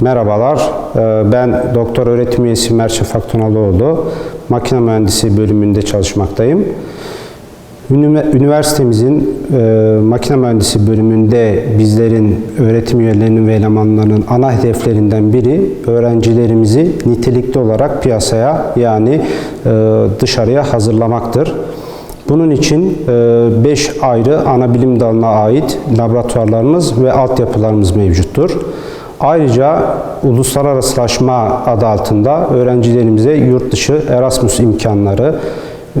Merhabalar, Ee, ben doktor öğretim üyesi Merçin Faktonaloğlu. Makine mühendisi bölümünde çalışmaktayım. Ünivers- Üniversitemizin e, makine mühendisi bölümünde bizlerin öğretim üyelerinin ve elemanlarının ana hedeflerinden biri öğrencilerimizi nitelikli olarak piyasaya yani e, dışarıya hazırlamaktır. Bunun için 5 ayrı ana bilim dalına ait laboratuvarlarımız ve altyapılarımız mevcuttur. Ayrıca uluslararasılaşma adı altında öğrencilerimize yurt dışı Erasmus imkanları,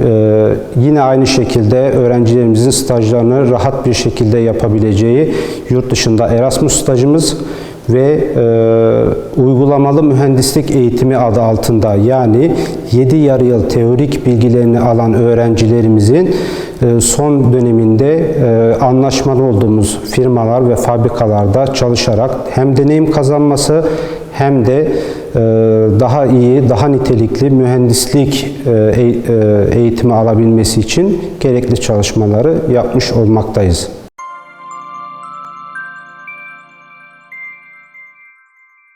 ee, yine aynı şekilde öğrencilerimizin stajlarını rahat bir şekilde yapabileceği yurt dışında Erasmus stajımız ve e, uygulamalı mühendislik eğitimi adı altında yani 7 yarı yıl teorik bilgilerini alan öğrencilerimizin e, son döneminde e, anlaşmalı olduğumuz firmalar ve fabrikalarda çalışarak hem deneyim kazanması hem de e, daha iyi, daha nitelikli mühendislik e, e- eğitimi alabilmesi için gerekli çalışmaları yapmış olmaktayız.